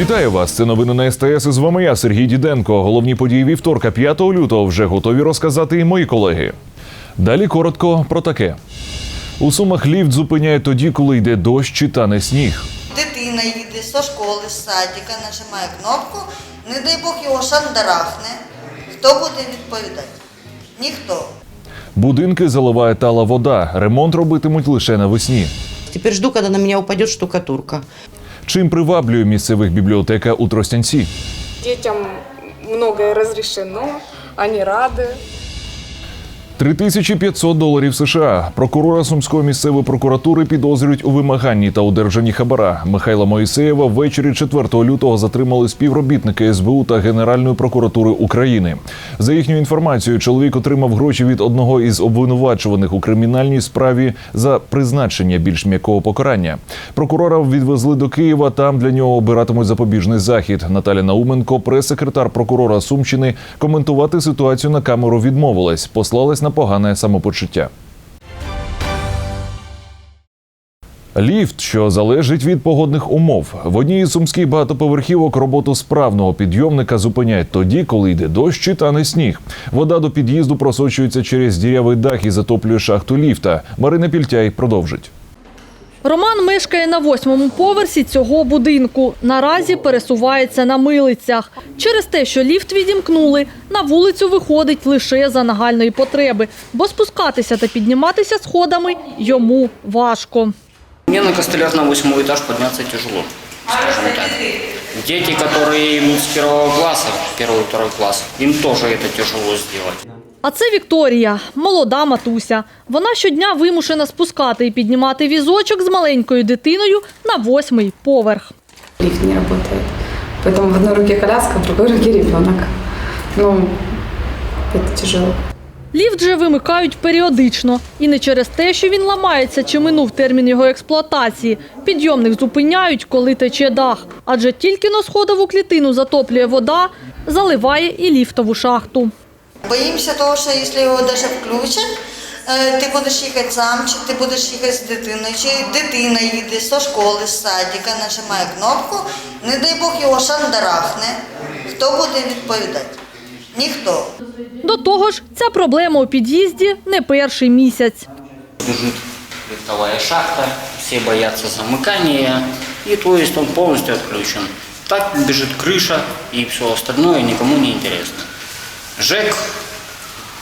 Вітаю вас! Це новини на СТС. З вами я, Сергій Діденко. Головні події вівторка, 5 лютого, вже готові розказати і мої колеги. Далі коротко про таке. У сумах ліфт зупиняє тоді, коли йде дощ чи тане сніг. Дитина їде зі школи, з садика, нажимає кнопку, не дай Бог його шандарахне. Хто буде відповідати? Ніхто. Будинки заливає тала вода. Ремонт робитимуть лише навесні. Теперь жду, когда на меня упадет штукатурка. Чим приваблює місцевих бібліотека у Тростянці? Дітям многое разрешено, вони рады. 3500 доларів США. Прокурора Сумської місцевої прокуратури підозрюють у вимаганні та одержанні хабара. Михайла Моїсеєва ввечері 4 лютого затримали співробітники СБУ та Генеральної прокуратури України. За їхньою інформацією, чоловік отримав гроші від одного із обвинувачуваних у кримінальній справі за призначення більш м'якого покарання. Прокурора відвезли до Києва. Там для нього обиратимуть запобіжний захід. Наталя Науменко, прес-секретар прокурора Сумщини, коментувати ситуацію на камеру відмовилась, послалась на погане самопочуття. Ліфт, що залежить від погодних умов, в одній із сумських багатоповерхівок роботу справного підйомника зупиняють тоді, коли йде дощ чи тане сніг. Вода до під'їзду просочується через дірявий дах і затоплює шахту ліфта. Марина Пільтяй продовжить. Роман мешкає на восьмому поверсі цього будинку. Наразі пересувається на милицях. Через те, що ліфт відімкнули, на вулицю виходить лише за нагальної потреби, бо спускатися та підніматися сходами йому важко. Мне на костылях на восьмой этаж подняться тяжело, скажем так. Дети, которые идут с первого класса, первый второй класс, им тоже это тяжело сделать. А це Вікторія, молода матуся. Вона щодня вимушена спускати і піднімати візочок з маленькою дитиною на восьмий поверх. лифт не работает. Поэтому в одной руке коляска, в другой руке ребенок. Ну, это тяжело. Ліфт же вимикають періодично. І не через те, що він ламається чи минув термін його експлуатації. Підйомник зупиняють, коли тече дах. Адже тільки на сходову клітину затоплює вода, заливає і ліфтову шахту. Боїмося того, що якщо його навіть включать, е, ти будеш їхати сам, чи ти будеш їхати з дитиною, чи дитина їде зі школи, з садика, нажимає кнопку, не дай Бог його шандарахне. Хто буде відповідати? Ніхто. До того ж, ця проблема у під'їзді не перший місяць. Бежит лифтовая шахта, все боятся замыкания, и то есть он полностью отключен. Так бежит крыша, и все остальное никому не интересно. ЖЭК,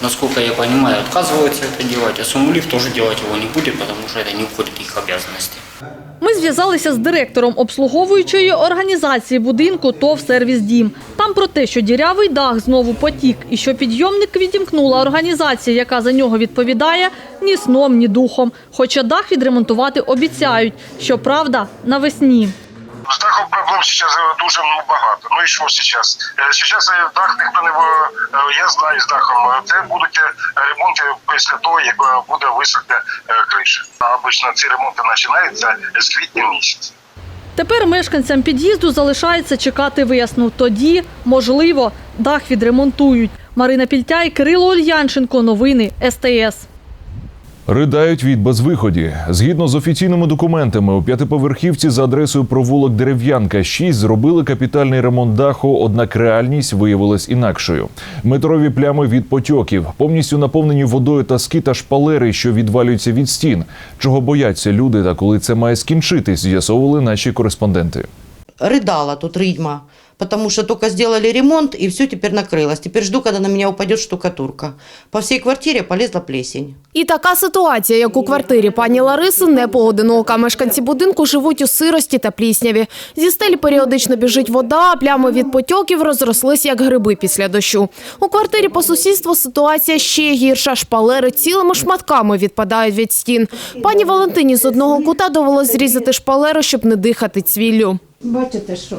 насколько я понимаю, отказывается это делать, а Сумлифт тоже делать его не будет, потому что это не входит в их обязанности. Ми зв'язалися з директором обслуговуючої організації будинку ТОВ «Сервіс Дім». Там про те, що дірявий дах знову потік і що підйомник відімкнула організація, яка за нього відповідає, ні сном, ні духом. Хоча дах відремонтувати обіцяють. Щоправда, навесні. З дахом проблем зараз дуже ну, багато. Ну і що зараз? Зараз дах ніхто не е, я знаю з дахом. е, Це будуть е, ремонти після того, як е, буде висохне е, криша. А обично ці ремонти починаються з квітня місяця. Тепер мешканцям під'їзду залишається чекати виясну. Тоді, можливо, дах відремонтують. Марина Пільтяй, Кирило Ольянченко. Новини СТС. Ридають від безвиході. Згідно з офіційними документами, у п'ятиповерхівці за адресою провулок Дерев'янка 6 зробили капітальний ремонт даху, однак реальність виявилась інакшою. Метрові плями від потьоків, повністю наповнені водою таски та шпалери, що відвалюються від стін. Чого бояться люди та коли це має скінчитись, з'ясовували наші кореспонденти. Рыдала тут рыдьма, потому что только сделали ремонт, и все теперь накрылось. Теперь жду, когда на меня упадет штукатурка. По всей квартире полезла плесень. І така ситуація, як у квартирі пані Лариси, не поодинока. Мешканці будинку живуть у сирості та плісняві. Зі стелі періодично біжить вода, а плями від потьоків розрослись як гриби після дощу. У квартирі по сусідству ситуація ще гірша. Шпалери цілими шматками відпадають від стін. Пані Валентині з одного кута довелось зрізати шпалеру, щоб не дихати цвіллю. Бачите що?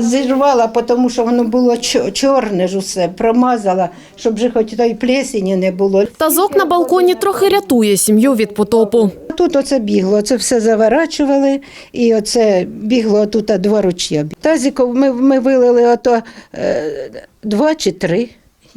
Зірвала, тому що воно було чорне ж усе, промазала, щоб вже хоч той плесені не було. Тазок на балконі трохи рятує сім'ю від потопу. Тут оце бігло, це все заворачували, і оце бігло тут два ручя. Тазиків ми, ми вилили ото е, два чи три.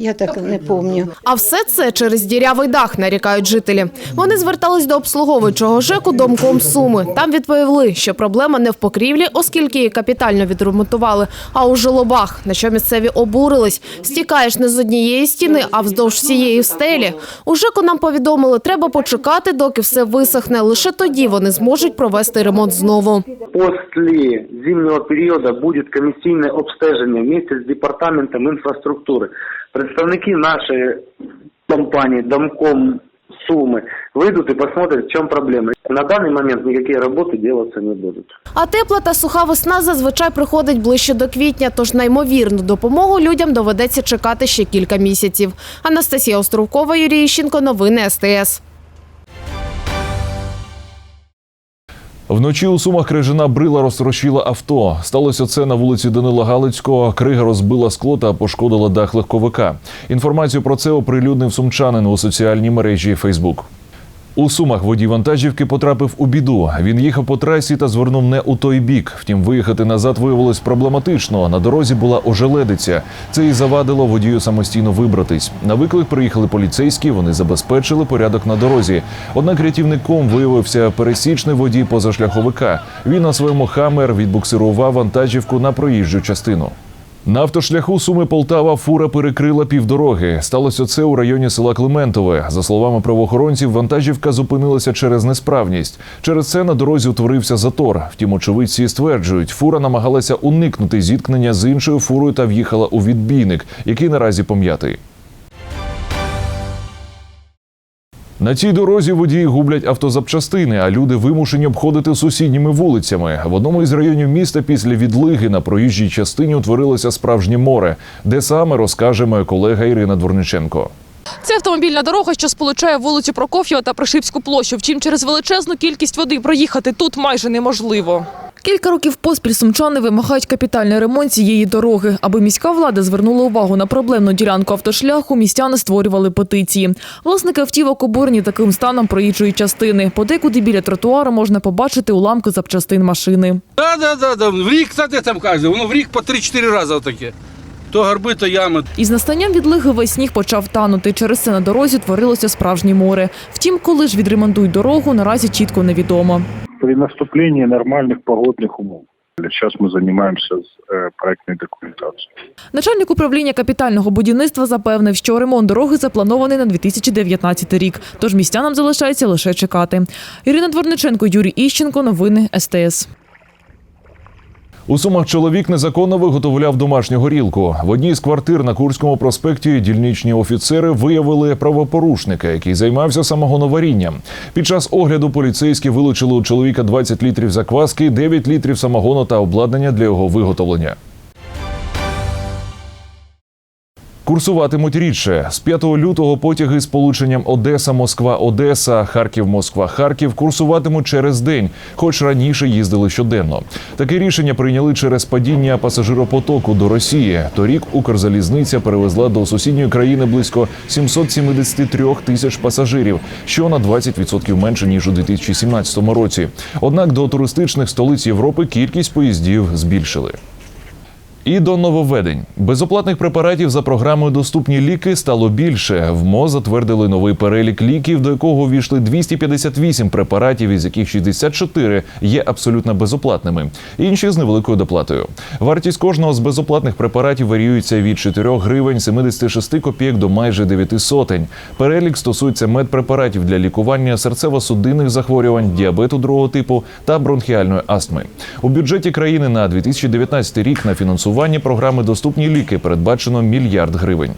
Я так не пам'ятаю. А все це через дірявий дах, нарікають жителі. Вони звертались до обслуговуючого ЖЕКу домком Суми. Там відповіли, що проблема не в покрівлі, оскільки її капітально відремонтували, а у жолобах, на що місцеві обурились. Стікаєш не з однієї стіни, а вздовж всієї стелі. У ЖЕКу нам повідомили, треба почекати, доки все висохне. Лише тоді вони зможуть провести ремонт знову. После зимнего периода будет комиссийное обстежение вместе с департаментом инфраструктуры Представники нашей компании Домком Сумы выйдут и посмотрят, в чем проблема. На данный момент никакие работы делаться не будут. А тепла та суха весна зазвичай приходить ближче до квітня, тож на ймовірну допомогу людям доведеться чекати ще кілька місяців. Анастасія Островкова, Юрій Іщенко, новини СТС. Вночі у Сумах крижана брила розтрощила авто. Сталося це на вулиці Данила Галицького. Крига розбила скло та пошкодила дах легковика. Інформацію про це оприлюднив сумчанин у соціальній мережі Фейсбук. У Сумах водій вантажівки потрапив у біду. Він їхав по трасі та звернув не у той бік. Втім, виїхати назад виявилось проблематично. На дорозі була ожеледиця. Це і завадило водію самостійно вибратись. На виклик приїхали поліцейські. Вони забезпечили порядок на дорозі. Однак рятівником виявився пересічний водій позашляховика. Він на своєму хамер відбуксирував вантажівку на проїжджу частину. На автошляху Суми Полтава фура перекрила півдороги. Сталося це у районі села Климентове. За словами правоохоронців, вантажівка зупинилася через несправність. Через це на дорозі утворився затор. Втім, очевидці стверджують, фура намагалася уникнути зіткнення з іншою фурою та в'їхала у відбійник, який наразі пом'ятий. На цій дорозі водії гублять автозапчастини, а люди вимушені обходити сусідніми вулицями. В одному із районів міста після відлиги на проїжджій частині утворилося справжнє море, де саме розкаже моя колега Ірина Дворниченко. Це автомобільна дорога, що сполучає вулицю Прокоф'єва та Пришипську площу. Втім, через величезну кількість води проїхати тут майже неможливо. Кілька років поспіль сумчани вимагають капітальний ремонт цієї дороги. Аби міська влада звернула увагу на проблемну ділянку автошляху, містяни створювали петиції. Власники автівок обурені таким станом проїжджої частини. Подекуди біля тротуару можна побачити уламки запчастин машини. Да, да, да, да. В рік, та де там каже, воно в рік по 3-4 рази таке. То горби, то ями. Із настанням відлиги весь сніг почав танути. Через це на дорозі творилося справжнє море. Втім, коли ж відремонтують дорогу, наразі чітко невідомо при наступлении нормальных погодных умов. Сейчас мы занимаемся э, проектной документацией. Начальник управління капітального будівництва запевнив, що ремонт дороги запланований на 2019 рік. Тож містянам залишається лише чекати. Ірина Дворниченко, Юрій Іщенко. Новини СТС. У Сумах чоловік незаконно виготовляв домашню горілку. В одній з квартир на Курському проспекті дільничні офіцери виявили правопорушника, який займався самогоноварінням. Під час огляду поліцейські вилучили у чоловіка 20 літрів закваски, 9 літрів самогону та обладнання для його виготовлення. Курсуватимуть рідше з 5 лютого потяги з полученням Одеса, Москва, Одеса, Харків, Москва, Харків курсуватимуть через день, хоч раніше їздили щоденно. Таке рішення прийняли через падіння пасажиропотоку до Росії. Торік Укрзалізниця перевезла до сусідньої країни близько 773 тисяч пасажирів, що на 20% менше ніж у 2017 році. Однак до туристичних столиць Європи кількість поїздів збільшили. І до нововведень безоплатних препаратів за програмою Доступні ліки стало більше. В МОЗ затвердили новий перелік ліків, до якого увійшли 258 препаратів, із яких 64 є абсолютно безоплатними, інші з невеликою доплатою. Вартість кожного з безоплатних препаратів варіюється від 4 гривень 76 копійок до майже 9 сотень. Перелік стосується медпрепаратів для лікування серцево-судинних захворювань, діабету другого типу та бронхіальної астми. У бюджеті країни на 2019 рік на фінансування програми Доступні ліки передбачено мільярд гривень.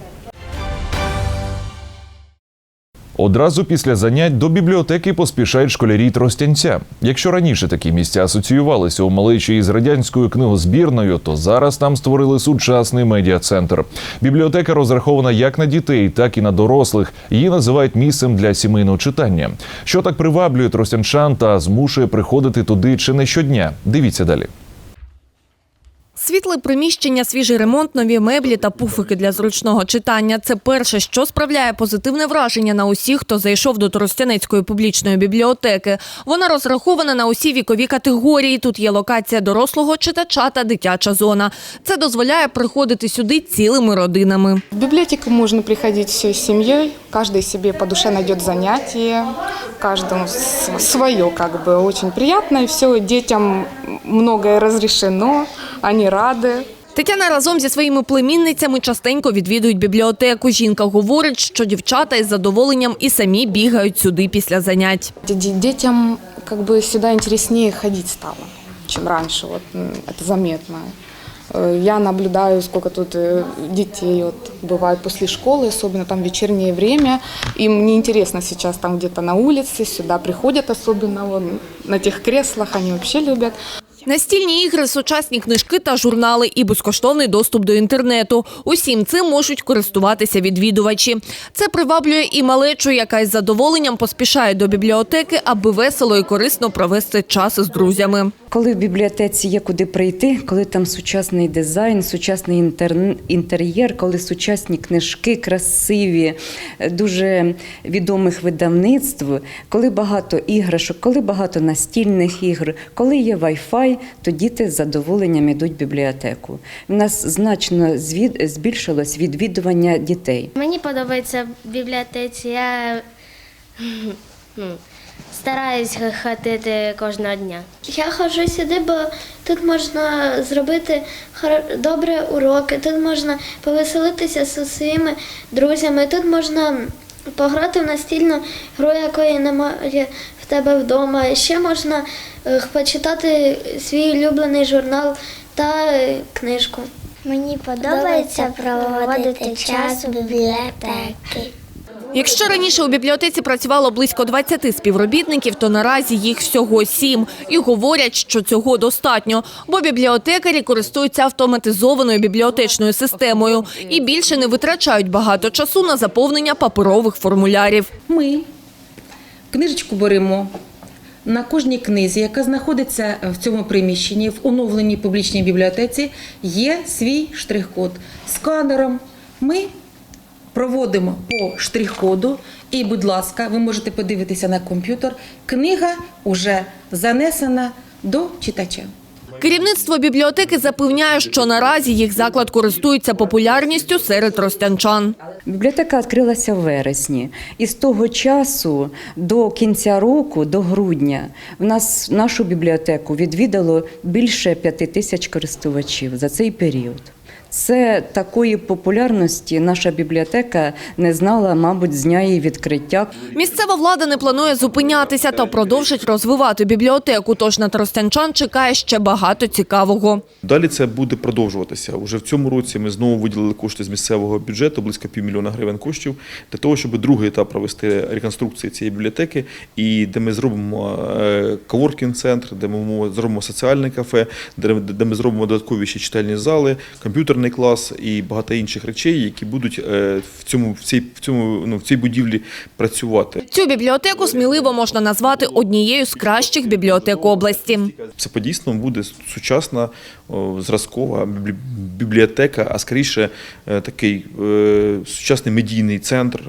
Одразу після занять до бібліотеки поспішають школярі Тростянця. Якщо раніше такі місця асоціювалися у малечі із радянською книгозбірною, то зараз там створили сучасний медіа-центр. Бібліотека розрахована як на дітей, так і на дорослих. Її називають місцем для сімейного читання. Що так приваблює тростянчан та змушує приходити туди чи не щодня? Дивіться далі. Світле приміщення, свіжий ремонт, нові меблі та пуфики для зручного читання – це перше, що справляє позитивне враження на усіх, хто зайшов до Тростянецької публічної бібліотеки. Вона розрахована на усі вікові категорії. Тут є локація дорослого читача та дитяча зона. Це дозволяє приходити сюди цілими родинами. В библиотеку можно приходить всей семьей, каждый себе по душе найдет занятие, каждому свое как бы очень приятно, и все, детям многое разрешено, они рады. Тетяна разом зі своїми племінницями частенько відвідують бібліотеку. Жінка говорить, що дівчата із задоволенням і самі бігають сюди після занять. Д- Детям как бы сюда интереснее ходить стало, чем раньше, вот м, это заметно. Э, Я наблюдаю, сколько тут э, детей вот, бывает после школы, особенно там вечернее время. Им неинтересно сейчас там где-то на улице, сюда приходят особенно вон, на тех креслах, они вообще любят. Настільні ігри, сучасні книжки та журнали і безкоштовний доступ до інтернету. Усім цим можуть користуватися відвідувачі. Це приваблює і малечу, яка із задоволенням поспішає до бібліотеки, аби весело і корисно провести час із друзями. Коли в бібліотеці є куди прийти, коли там сучасний дизайн, сучасний інтер... інтер'єр, коли сучасні книжки красиві, е, дуже відомих видавництв, коли багато іграшок, коли багато настільних ігр, коли є То діти з задоволенням йдуть в бібліотеку. У нас значно збільшилось відвідування дітей. Мені подобається в бібліотеці. Я ну, стараюсь ходити кожного дня. Я ходжу сюди, бо тут можна зробити добре уроки, тут можна повеселитися зі своїми друзями, тут можна пограти в настільну гру, якої немає в тебе вдома. Ще можна е, почитати свій улюблений журнал та е, книжку. Мені подобається проводити час у бібліотеки. Якщо раніше у бібліотеці працювало близько 20 співробітників, то наразі їх всього сім. І говорять, що цього достатньо, бо бібліотекарі користуються автоматизованою бібліотечною системою і більше не витрачають багато часу на заповнення паперових формулярів. Ми книжечку беремо. На кожній книзі, яка знаходиться в цьому приміщенні, в оновленій публічній бібліотеці, є свій штрих-код. Сканером ми проводимо по штрих-коду, і, будь ласка, ви можете подивитися на комп'ютер. Книга вже занесена до читача. Керівництво бібліотеки запевняє, що наразі їх заклад користується популярністю серед ростянчан. Бібліотека відкрилася в вересні, і з того часу до кінця року, до грудня, в нас нашу бібліотеку відвідало більше п'яти тисяч користувачів за цей період. Це такої популярності наша бібліотека не знала, мабуть, з дня її відкриття. Місцева влада не планує зупинятися та продовжить розвивати бібліотеку. Тож на тростянчан чекає ще багато цікавого. Далі це буде продовжуватися. Уже в цьому році ми знову виділили кошти з місцевого бюджету, близько півмільйона гривень коштів, для того, щоб другий етап провести реконструкції цієї бібліотеки, і де ми зробимо е, коворкінг-центр, де ми зробимо соціальне кафе, де, де ми зробимо додаткові ще читальні зали, комп'ютерний клас і багато інших речей, які будуть е, в цьому в цій в цьому ну в цій будівлі працювати. Цю бібліотеку сміливо можна назвати однією з кращих бібліотек області. Це по-дійсному буде сучасна зразкова біблі- бібліотека, а скоріше е, такий е, сучасний медійний центр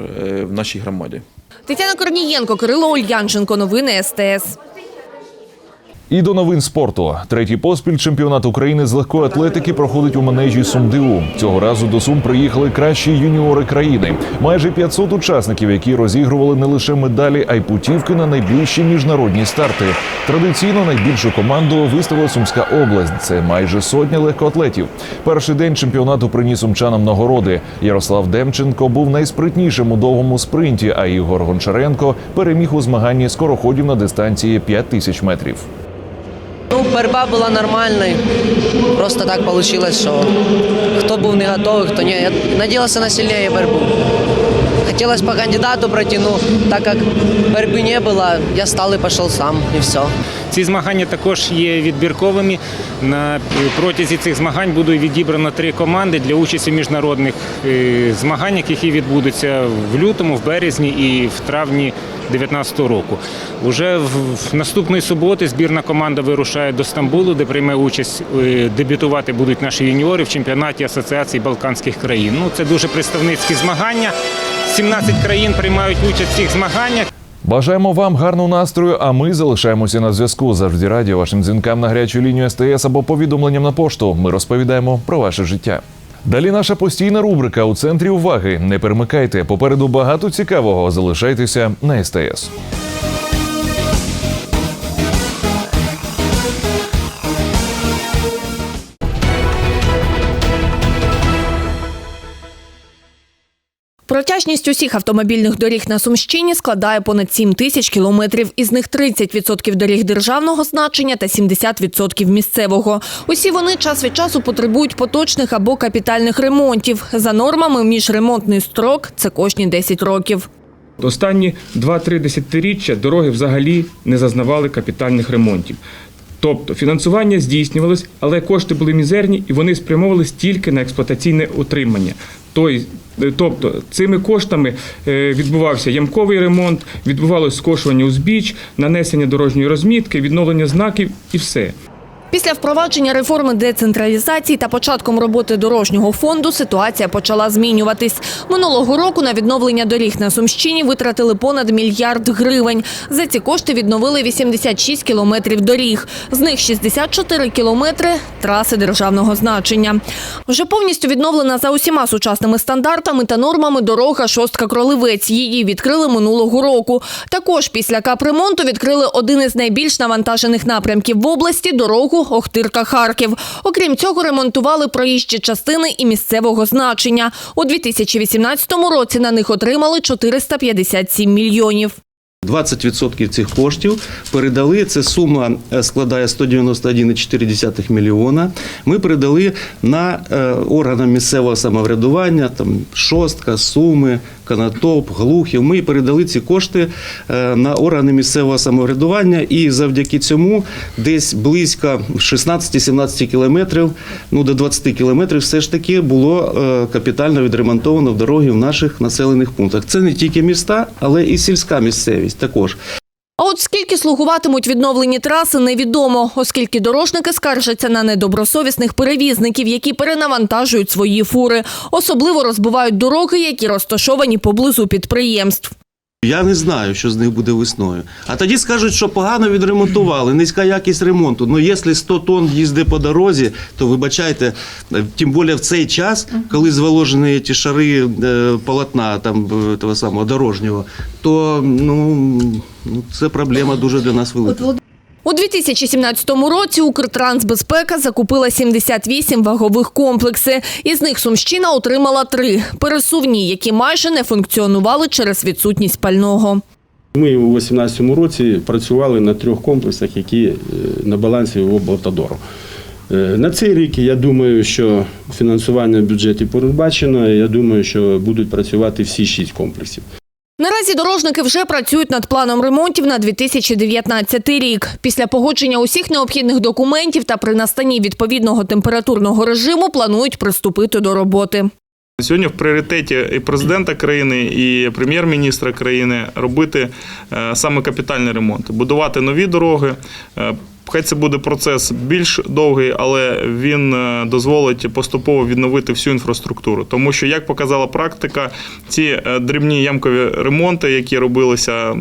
в нашій громаді. Тетяна Корнієнко, Кирило Ульянченко. Новини СТС. І до новин спорту. Третій поспіль чемпіонат України з легкої атлетики проходить у манежі СумДУ. Цього разу до Сум приїхали кращі юніори країни. Майже 500 учасників, які розігрували не лише медалі, а й путівки на найближчі міжнародні старти. Традиційно найбільшу команду виставила Сумська область. Це майже сотня легкоатлетів. Перший день чемпіонату приніс сумчанам нагороди. Ярослав Демченко був найспритнішим у довгому спринті, а Ігор Гончаренко переміг у змаганні скороходів на дистанції 5 тисяч метрів. Борьба була нормальною. Просто так вийшло, що хто був не готовий, хто ні. Я надіявся на сильнішу боротьбу. Хотелось по кандидату пройти, но так как борьбы не было, я стал и пошел сам, и все. Ці змагання також є відбірковими. На протязі цих змагань буде відібрано три команди для участі в міжнародних е, змаганнях, які відбудуться в лютому, в березні і в травні 2019 року. Уже в в наступної суботи збірна команда вирушає до Стамбулу, де прийме участь. е, Дебютувати будуть наші юніори в чемпіонаті Асоціації Балканських країн. Ну це дуже представницькі змагання. 17 країн приймають участь в цих змаганнях. Бажаємо вам гарного настрою, а ми залишаємося на зв'язку. Завжди раді вашим дзвінкам на гарячу лінію СТС або повідомленням на пошту. Ми розповідаємо про ваше життя. Далі наша постійна рубрика у центрі уваги. Не перемикайте. Попереду багато цікавого. Залишайтеся на СТС. Протяжність усіх автомобільних доріг на Сумщині складає понад 7 тисяч кілометрів. Із них 30% доріг державного значення та 70% місцевого. Усі вони час від часу потребують поточних або капітальних ремонтів. За нормами міжремонтний строк – це кожні 10 років. Останні 2-3 десятиріччя дороги взагалі не зазнавали капітальних ремонтів. Тобто фінансування здійснювалось, але кошти були мізерні і вони спрямовувались тільки на експлуатаційне утримання. Е, Тобто цими коштами е, відбувався ямковий ремонт, відбувалось скошування узбіч, нанесення дорожньої розмітки, відновлення знаків і все. Після впровадження реформи децентралізації та початком роботи дорожнього фонду ситуація почала змінюватись. Минулого року на відновлення доріг на Сумщині витратили понад мільярд гривень. За ці кошти відновили 86 кілометрів доріг. З них 64 кілометри – траси державного значення. Вже повністю відновлена за усіма сучасними стандартами та нормами дорога Шостка-Кролевець. Її відкрили минулого року. Також після капремонту відкрили один із найбільш навантажених напрямків в області – дорогу Охтирка-Харків. Окрім цього, ремонтували проїжджі частини і місцевого значення. У 2018 році на них отримали 457 мільйонів. 20% цих коштів передали. Це сума е, складає 191,4 мільйона. Ми передали на е, органам місцевого самоврядування, там шостка, суми, Канатоп, Глухів. Ми передали ці кошти е, на органи місцевого самоврядування, і завдяки цьому десь близько 16-17 кілометрів, ну до 20 кілометрів, все ж таки було е, капітально відремонтовано в дороги в наших населених пунктах. Це не тільки міста, але і сільська місцевість також. А от скільки слугуватимуть відновлені траси, невідомо, оскільки дорожники скаржаться на недобросовісних перевізників, які перенавантажують свої фури. Особливо розбивають дороги, які розташовані поблизу підприємств. Я не знаю, що з них буде весною. А тоді скажуть, що погано відремонтували, низька якість ремонту. Ну, якщо 100 тонн їздить по дорозі, то вибачайте, е, тим більше в цей час, коли зволожені ті шари е, полотна там е, того самого дорожнього, то ну, ну, це проблема дуже для нас велика. У 2017 році Укртрансбезпека закупила 78 вагових комплекси. Із них Сумщина отримала три – пересувні, які майже не функціонували через відсутність пального. Ми у 2018 році працювали на трьох комплексах, які е, на балансі облавтодору. Е, На цей рік я думаю, що фінансування в бюджеті передбачено. Я думаю, що будуть працювати всі шість комплексів. Наразі дорожники вже працюють над планом ремонтів на 2019 рік. Після погодження усіх необхідних документів та при настанні відповідного температурного режиму планують приступити до роботи. Сьогодні в пріоритеті і президента країни, і прем'єр-міністра країни робити е, саме капітальні ремонти, будувати нові дороги. Хай це буде процес більш довгий, але він е, дозволить поступово відновити всю інфраструктуру. Тому що, як показала практика, ці е, дрібні ямкові ремонти, які робилися,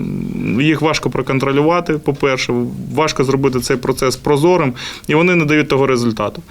їх важко проконтролювати. По-перше, важко зробити цей процес прозорим, і вони не дають того результату.